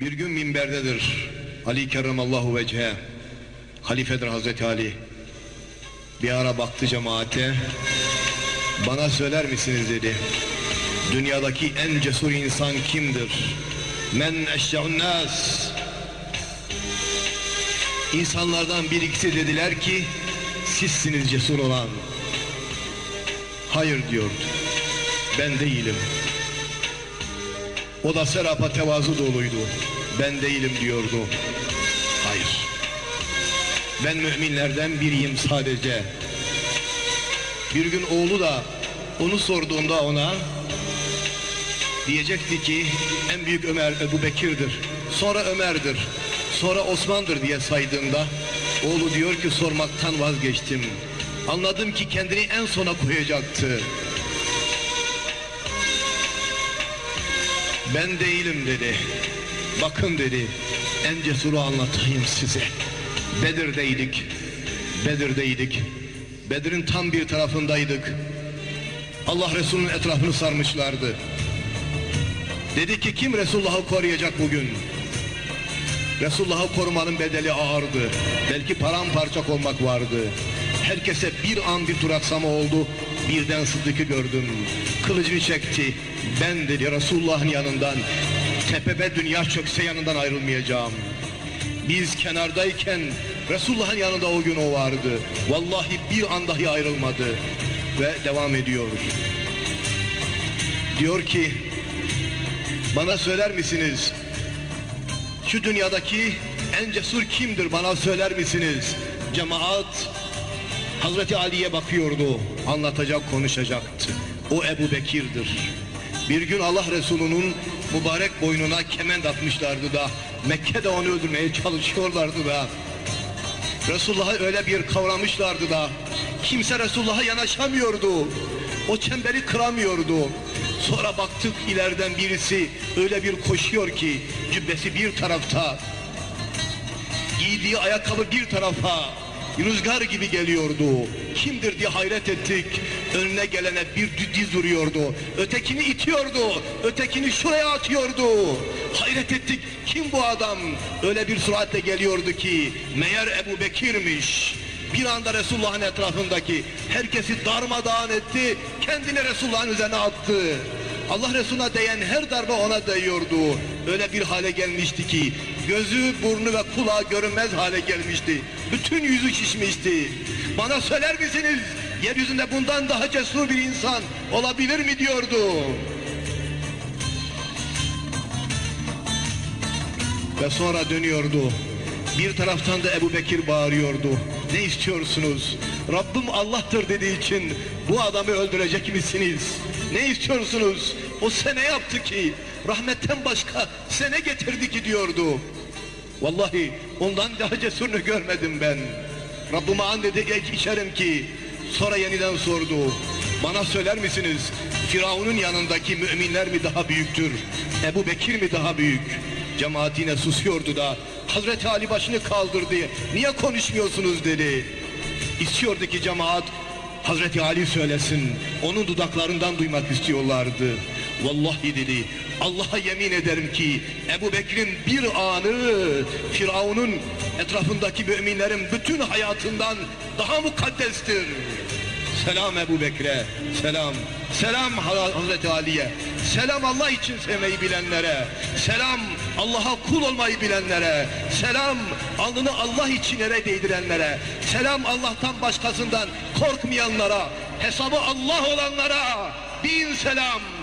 Bir gün minberdedir. Ali Kerramallahu vecehe. Halifedir Hazreti Ali. Bir ara baktı cemaate. Bana söyler misiniz dedi. Dünyadaki en cesur insan kimdir? Men eşşe'un nas. İnsanlardan bir ikisi dediler ki sizsiniz cesur olan. Hayır diyordu. Ben değilim. O da serapa tevazu doluydu. Ben değilim diyordu. Hayır. Ben müminlerden biriyim sadece. Bir gün oğlu da onu sorduğunda ona diyecekti ki en büyük Ömer Ebu Bekir'dir. Sonra Ömer'dir. Sonra Osman'dır diye saydığında oğlu diyor ki sormaktan vazgeçtim. Anladım ki kendini en sona koyacaktı. Ben değilim dedi. Bakın dedi. En cesuru anlatayım size. Bedir'deydik. Bedir'deydik. Bedir'in tam bir tarafındaydık. Allah Resulü'nün etrafını sarmışlardı. Dedi ki kim Resulullah'ı koruyacak bugün? Resulullah'ı korumanın bedeli ağırdı. Belki paramparça olmak vardı. Herkese bir an bir duraksama oldu. Birden Sıddık'ı gördüm. Kılıcını çekti. Ben dedi Resulullah'ın yanından tepeme dünya çökse yanından ayrılmayacağım. Biz kenardayken Resulullah'ın yanında o gün o vardı. Vallahi bir an dahi ayrılmadı. Ve devam ediyor. Diyor ki bana söyler misiniz? Şu dünyadaki en cesur kimdir bana söyler misiniz? Cemaat Hazreti Ali'ye bakıyordu. Anlatacak, konuşacaktı. O Ebu Bekir'dir. Bir gün Allah Resulü'nün mübarek boynuna kement atmışlardı da Mekke'de onu öldürmeye çalışıyorlardı da Resulullah'ı öyle bir kavramışlardı da kimse Resulullah'a yanaşamıyordu. O çemberi kıramıyordu. Sonra baktık ileriden birisi öyle bir koşuyor ki cübbesi bir tarafta, giydiği ayakkabı bir tarafa, rüzgar gibi geliyordu. Kimdir diye hayret ettik. Önüne gelene bir diz vuruyordu. Ötekini itiyordu. Ötekini şuraya atıyordu. Hayret ettik. Kim bu adam? Öyle bir süratle geliyordu ki meğer Ebu Bekir'miş. Bir anda Resulullah'ın etrafındaki herkesi darmadağın etti. Kendini Resulullah'ın üzerine attı. Allah Resulüne değen her darbe ona değiyordu. Öyle bir hale gelmişti ki gözü, burnu ve kulağı görünmez hale gelmişti. Bütün yüzü şişmişti. Bana söyler misiniz? Yeryüzünde bundan daha cesur bir insan olabilir mi diyordu. Ve sonra dönüyordu. Bir taraftan da Ebu Bekir bağırıyordu. Ne istiyorsunuz? Rabbim Allah'tır dediği için bu adamı öldürecek misiniz? Ne istiyorsunuz? O sene yaptı ki rahmetten başka sene getirdi ki diyordu. Vallahi ondan daha cesurunu görmedim ben. Rabbime an dedi içerim ki sonra yeniden sordu. Bana söyler misiniz? Firavun'un yanındaki müminler mi daha büyüktür? Ebu Bekir mi daha büyük? Cemaat yine susuyordu da Hazreti Ali başını kaldırdı. Niye konuşmuyorsunuz dedi. İstiyordu ki cemaat Hazreti Ali söylesin. Onun dudaklarından duymak istiyorlardı. Vallahi dedi. Allah'a yemin ederim ki Ebu Bekir'in bir anı Firavun'un etrafındaki müminlerin bütün hayatından daha mukaddestir. Selam Ebu Bekir'e, selam. Selam Hazreti Ali'ye, selam Allah için sevmeyi bilenlere, selam Allah'a kul olmayı bilenlere, selam alnını Allah için yere değdirenlere, selam Allah'tan başkasından korkmayanlara, hesabı Allah olanlara, bin selam.